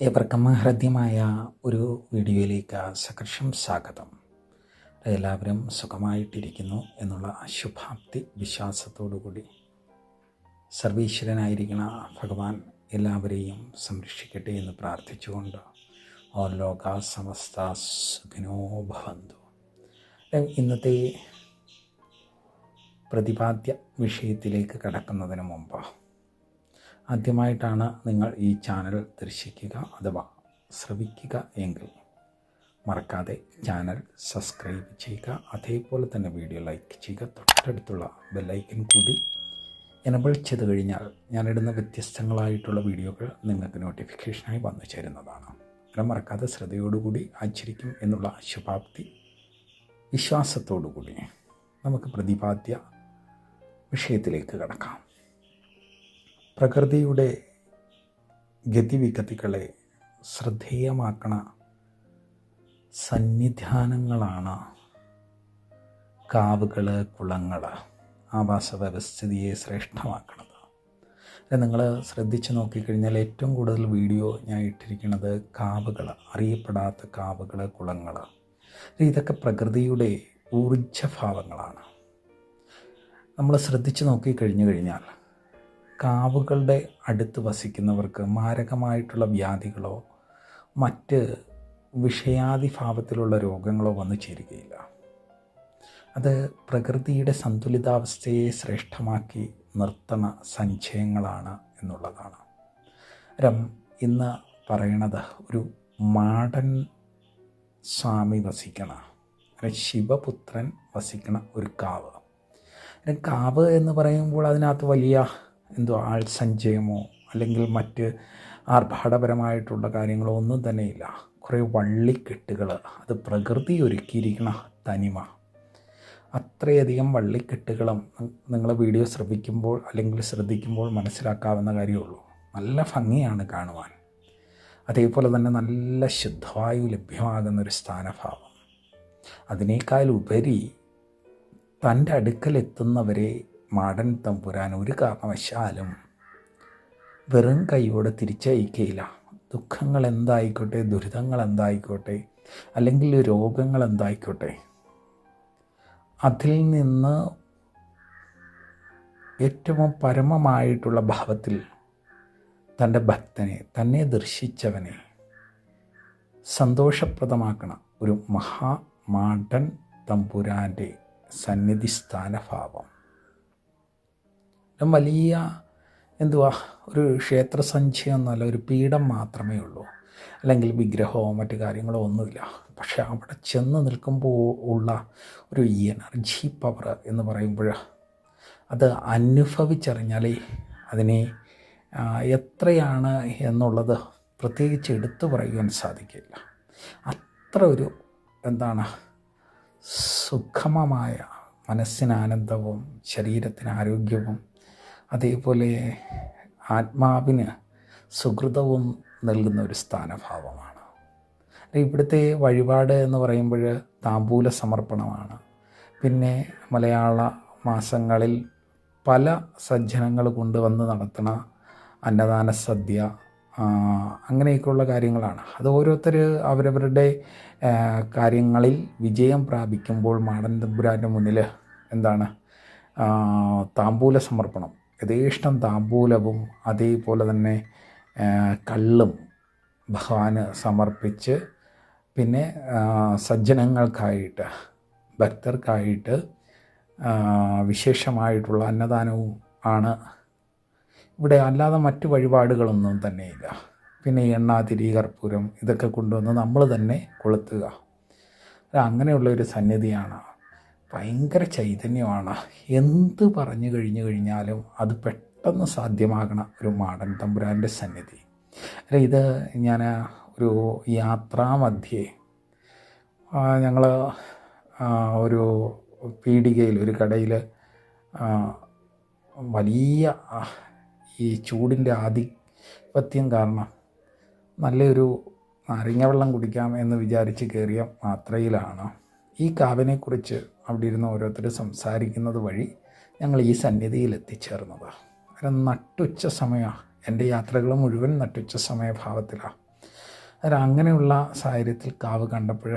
ഏവർക്കും ഹൃദ്യമായ ഒരു വീഡിയോയിലേക്ക് സകർഷം സ്വാഗതം. എല്ലാവരും സുഖമായിട്ടിരിക്കുന്നു എന്നുള്ള ശുഭാപ്തി വിശ്വാസത്തോടുകൂടി സർവീശ്വരനായിരിക്കുന്ന ഭഗവാൻ എല്ലാവരെയും സംരക്ഷിക്കട്ടെ എന്ന് പ്രാർത്ഥിച്ചുകൊണ്ട് ഓ ലോക സമസ്ത സുഖിനോ ഭവന്തു. ഇന്നത്തെ പ്രതിപാദ്യ വിഷയത്തിലേക്ക് കടക്കുന്നതിന് മുമ്പ് ആദ്യമായിട്ടാണ് നിങ്ങൾ ഈ ചാനൽ ദർശിക്കുക അഥവാ ശ്രവിക്കുക എങ്കിൽ മറക്കാതെ ചാനൽ സബ്സ്ക്രൈബ് ചെയ്യുക. അതേപോലെ തന്നെ വീഡിയോ ലൈക്ക് ചെയ്യുക. തൊട്ടടുത്തുള്ള ബെല്ലൈക്കൻ കൂടി എനബിൾ ചെയ്ത് കഴിഞ്ഞാൽ ഞാനിടുന്ന വ്യത്യസ്തങ്ങളായിട്ടുള്ള വീഡിയോകൾ നിങ്ങൾക്ക് നോട്ടിഫിക്കേഷനായി വന്നു ചേരുന്നതാണ്. അങ്ങനെ മറക്കാതെ ശ്രദ്ധയോടുകൂടി ആചരിക്കും എന്നുള്ള ശുഭാപ്തി വിശ്വാസത്തോടുകൂടി നമുക്ക് പ്രതിപാദ്യ വിഷയത്തിലേക്ക് കടക്കാം. പ്രകൃതിയുടെ ഗതിവിഗതികളെ ശ്രദ്ധേയമാക്കണ സന്നിധാനങ്ങളാണ് കാവുകൾ കുളങ്ങൾ ആവാസ വ്യവസ്ഥിതിയെ ശ്രേഷ്ഠമാക്കുന്നത് നിങ്ങൾ ശ്രദ്ധിച്ച് നോക്കിക്കഴിഞ്ഞാൽ ഏറ്റവും കൂടുതൽ വീഡിയോ ഞാൻ ഇട്ടിരിക്കുന്നത് കാവുകൾ അറിയപ്പെടാത്ത കാവുകൾ കുളങ്ങൾ ഇതൊക്കെ പ്രകൃതിയുടെ ഊർജഭാവങ്ങളാണ്. നമ്മൾ ശ്രദ്ധിച്ച് നോക്കിക്കഴിഞ്ഞു കഴിഞ്ഞാൽ കാവുകളുടെ അടുത്ത് വസിക്കുന്നവർക്ക് മാരകമായിട്ടുള്ള വ്യാധികളോ മറ്റ് വിഷയാതിഭാവത്തിലുള്ള രോഗങ്ങളോ വന്നു ചേരുകയില്ല. അത് പ്രകൃതിയുടെ സന്തുലിതാവസ്ഥയെ ശ്രേഷ്ഠമാക്കി നിർത്തണ സഞ്ചയങ്ങളാണ് എന്നുള്ളതാണ്. രം ഇന്ന് പറയണത് ഒരു മാടൻ സ്വാമി വസിക്കണ ശിവപുത്രൻ വസിക്കണ ഒരു കാവ്. കാവ് എന്ന് പറയുമ്പോൾ അതിനകത്ത് വലിയ എന്തോ ആൾ സഞ്ചയമോ അല്ലെങ്കിൽ മറ്റ് ആർഭാടപരമായിട്ടുള്ള കാര്യങ്ങളോ ഒന്നും തന്നെയില്ല. കുറേ വള്ളിക്കെട്ടുകൾ. അത് പ്രകൃതി ഒരുക്കിയിരിക്കണ തനിമ. അത്രയധികം വള്ളിക്കെട്ടുകളും നിങ്ങൾ വീഡിയോ ശ്രവിക്കുമ്പോൾ അല്ലെങ്കിൽ ശ്രദ്ധിക്കുമ്പോൾ മനസ്സിലാക്കാവുന്ന കാര്യമുള്ളൂ. നല്ല ഭംഗിയാണ് കാണുവാൻ. അതേപോലെ തന്നെ നല്ല ശുദ്ധവായു ലഭ്യമാകുന്ന ഒരു സ്ഥാനഭാവം. അതിനേക്കാൾ ഉപരി തന്റെ അടുക്കലെത്തുന്നവരെ മാടൻ തമ്പുരാൻ ഒരു കാരണവശാലും വെറും കൈയോടെ തിരിച്ചയക്കുകയില്ല. ദുഃഖങ്ങൾ എന്തായിക്കോട്ടെ ദുരിതങ്ങൾ എന്തായിക്കോട്ടെ അല്ലെങ്കിൽ രോഗങ്ങൾ എന്തായിക്കോട്ടെ അതിൽ നിന്ന് ഏറ്റവും പരമമായിട്ടുള്ള ഭാവത്തിൽ തന്റെ ഭക്തനെ തന്നെ ദർശിച്ചവനെ സന്തോഷപ്രദമാക്കണ ഒരു മഹാമാടൻ തമ്പുരാന്റെ സന്നിധി സ്ഥാനഭാവം വലിയ എന്തുവാ ഒരു ക്ഷേത്ര എന്നല്ല ഒരു പീഠം മാത്രമേ ഉള്ളൂ. അല്ലെങ്കിൽ വിഗ്രഹമോ മറ്റു കാര്യങ്ങളോ ഒന്നുമില്ല. പക്ഷെ അവിടെ ചെന്ന് നിൽക്കുമ്പോൾ ഉള്ള ഒരു എനർജി പവർ എന്ന് പറയുമ്പോൾ അത് അനുഭവിച്ചറിഞ്ഞാലേ അതിനെ എത്രയാണ് എന്നുള്ളത് പ്രത്യേകിച്ച് എടുത്തു പറയുവാൻ സാധിക്കില്ല. അത്ര ഒരു എന്താണ് സുഖമമായ മനസ്സിന് ആനന്ദവും ശരീരത്തിന് ആരോഗ്യവും അതേപോലെ ആത്മാവിന് സുഹൃതവും നൽകുന്ന ഒരു സ്ഥാനഭാവമാണ്. ഇവിടുത്തെ വഴിപാട് എന്ന് പറയുമ്പോൾ താമ്പൂല സമർപ്പണമാണ്. പിന്നെ മലയാള മാസങ്ങളിൽ പല സജ്ജനങ്ങൾ കൊണ്ടുവന്ന് നടത്തുന്ന അന്നദാന സദ്യ അങ്ങനെയൊക്കെയുള്ള കാര്യങ്ങളാണ്. അത് ഓരോരുത്തർ അവരവരുടെ കാര്യങ്ങളിൽ വിജയം പ്രാപിക്കുമ്പോൾ മാടൻ തമ്പുരാന്റെ മുന്നിൽ എന്താണ് താമ്പൂല സമർപ്പണം. യഥേഷ്ടം താമ്പൂലവും അതേപോലെ തന്നെ കള്ളും ഭഗവാന് സമർപ്പിച്ച് പിന്നെ സജ്ജനങ്ങൾക്കായിട്ട് ഭക്തർക്കായിട്ട് വിശേഷമായിട്ടുള്ള അന്നദാനവും ആണ്. ഇവിടെ അല്ലാതെ മറ്റ് വഴിപാടുകളൊന്നും തന്നെയില്ല പിന്നെ എണ്ണ തിരി കർപ്പൂരം ഇതൊക്കെ കൊണ്ടുവന്ന് നമ്മൾ തന്നെ കൊളുത്തുക. അങ്ങനെയുള്ള ഒരു സന്നിധിയാണ് ഭയങ്കര ചൈതന്യമാണ്. എന്ത് പറഞ്ഞു കഴിഞ്ഞു കഴിഞ്ഞാലും അത് പെട്ടെന്ന് സാധ്യമാകണ ഒരു മാടൻ തമ്പുരാന്റെ സന്നിധി. അല്ല ഇത് ഞാൻ ഒരു യാത്രാമധ്യേ ഞങ്ങൾ ഒരു പീടികയിൽ ഒരു കടയിൽ വലിയ ഈ ചൂടിന്റെ ആധിപത്യം കാരണം നല്ലൊരു നാരങ്ങ വെള്ളം കുടിക്കാം എന്ന് വിചാരിച്ച് കയറിയ മാത്രയിലാണ് ഈ കാവിനെക്കുറിച്ച് അവിടെ ഇരുന്ന് ഓരോരുത്തർ സംസാരിക്കുന്നത് വഴി ഞങ്ങൾ ഈ സന്നിധിയിൽ എത്തിച്ചേർന്നത്. അത് നട്ടുച്ച സമയമാണ് എന്റെ യാത്രകൾ മുഴുവൻ നട്ടുച്ച സമയഭാവത്തിലാണ് അത് അങ്ങനെയുള്ള സാഹചര്യത്തിൽ കാവ് കണ്ടപ്പോൾ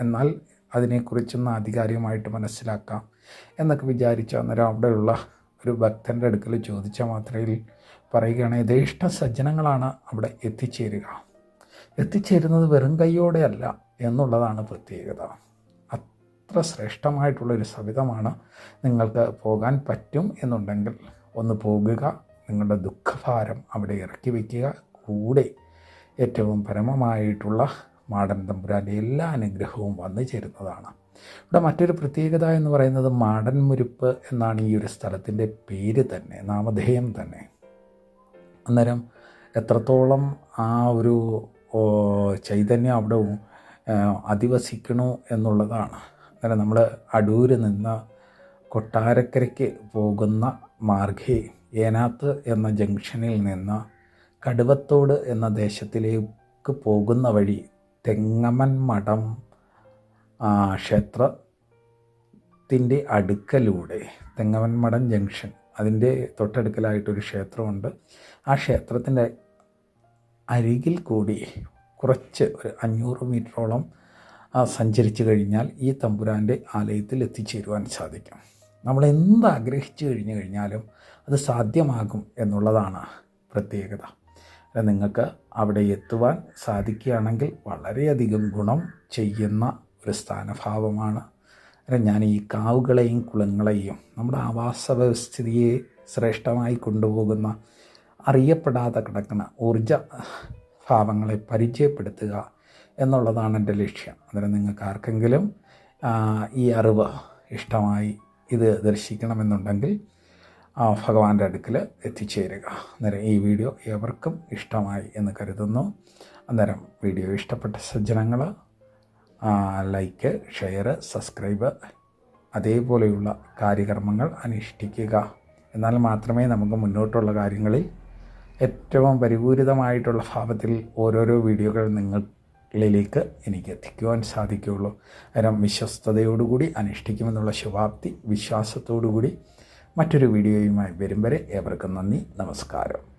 എന്നാൽ അതിനെക്കുറിച്ചൊന്ന് ആധികാരികമായിട്ട് മനസ്സിലാക്കാം എന്നൊക്കെ വിചാരിച്ച അന്നേരം അവിടെയുള്ള ഒരു ഭക്തന്റെ അടുക്കൽ ചോദിച്ച മാത്രയിൽ പറയുകയാണ് യഥേഷ്ട സജ്ജനങ്ങളാണ് അവിടെ എത്തിച്ചേരുക. എത്തിച്ചേരുന്നത് വെറും കൈയോടെയല്ല എന്നുള്ളതാണ് പ്രത്യേകത. അത്ര ശ്രേഷ്ഠമായിട്ടുള്ളൊരു സവിധമാണ് നിങ്ങൾക്ക് പോകാൻ പറ്റും എന്നുണ്ടെങ്കിൽ ഒന്ന് പോകുക നിങ്ങളുടെ ദുഃഖഭാരം അവിടെ ഇറക്കി വയ്ക്കുക. കൂടെ ഏറ്റവും പരമമായിട്ടുള്ള മാടൻ തമ്പുരാന്റെ എല്ലാ അനുഗ്രഹവും വന്നു ചേരുന്നതാണ്. ഇവിടെ മറ്റൊരു പ്രത്യേകത എന്ന് പറയുന്നത് മാടൻ മുരിപ്പ് എന്നാണ് ഈ ഒരു സ്ഥലത്തിന്റെ പേര് തന്നെ നാമധേയം തന്നെ. അന്നേരം എത്രത്തോളം ആ ഒരു ചൈതന്യം അവിടെ അധിവസിക്കണോ എന്നുള്ളതാണ്. അന്നേരം നമ്മൾ അടൂര് നിന്ന് കൊട്ടാരക്കരയ്ക്ക് പോകുന്ന മാർഗേ ഏനാത്ത് എന്ന ജംഗ്ഷനിൽ നിന്ന് കടുവത്തോട് എന്ന ദേശത്തിലേക്ക് പോകുന്ന വഴി തെങ്ങമൻ മഠം ക്ഷേത്രത്തിന്റെ അടുക്കലൂടെ തെങ്ങമൻ മഠം ജംഗ്ഷൻ അതിന്റെ തൊട്ടടുക്കലായിട്ടൊരു ക്ഷേത്രമുണ്ട്. ആ ക്ഷേത്രത്തിന്റെ അരികിൽ കൂടി കുറച്ച് ഒരു അഞ്ഞൂറ് മീറ്ററോളം സഞ്ചരിച്ചു കഴിഞ്ഞാൽ ഈ തമ്പുരാന്റെ ആലയത്തിൽ എത്തിച്ചേരുവാൻ സാധിക്കും. നമ്മൾ എന്ത് ആഗ്രഹിച്ചു കഴിഞ്ഞു കഴിഞ്ഞാലും അത് സാധ്യമാകും എന്നുള്ളതാണ് പ്രത്യേകത. നിങ്ങൾക്ക് അവിടെ എത്തുവാൻ സാധിക്കുകയാണെങ്കിൽ വളരെയധികം ഗുണം ചെയ്യുന്ന ഒരു സ്ഥാനഭാവമാണ്. ഞാൻ ഈ കാവുകളെയും കുളങ്ങളെയും നമ്മുടെ ആവാസ വ്യവസ്ഥിതിയെ ശ്രേഷ്ഠമായി കൊണ്ടുപോകുന്ന അറിയപ്പെടാതെ കിടക്കുന്ന ഊർജ ഭാവങ്ങളെ പരിചയപ്പെടുത്തുക എന്നുള്ളതാണ് എന്റെ ലക്ഷ്യം. അന്നേരം നിങ്ങൾക്ക് ആർക്കെങ്കിലും ഈ അറിവ് ഇഷ്ടമായി ഇത് ദർശിക്കണമെന്നുണ്ടെങ്കിൽ ഭഗവാന്റെ അടുക്കൽ എത്തിച്ചേരുക. അന്നേരം ഈ വീഡിയോ ഏവർക്കും ഇഷ്ടമായി എന്ന് കരുതുന്നു. അന്നേരം വീഡിയോ ഇഷ്ടപ്പെട്ട സജ്ജനങ്ങൾ ലൈക്ക് ഷെയർ സബ്സ്ക്രൈബ് അതേപോലെയുള്ള കാര്യകർമ്മങ്ങൾ അനുഷ്ഠിക്കുക. എന്നാൽ മാത്രമേ നമുക്ക് മുന്നോട്ടുള്ള കാര്യങ്ങളിൽ ഏറ്റവും പരിപൂരിതമായിട്ടുള്ള ഭാവത്തിൽ ഓരോരോ വീഡിയോകൾ നിങ്ങളിലേക്ക് എനിക്ക് എത്തിക്കുവാൻ സാധിക്കുകയുള്ളൂ. കാരണം വിശ്വസ്തയോടുകൂടി അനുഷ്ഠിക്കുമെന്നുള്ള ശുഭാപ്തി വിശ്വാസത്തോടുകൂടി മറ്റൊരു വീഡിയോയുമായി വരും വരെ ഏവർക്കും നന്ദി നമസ്കാരം.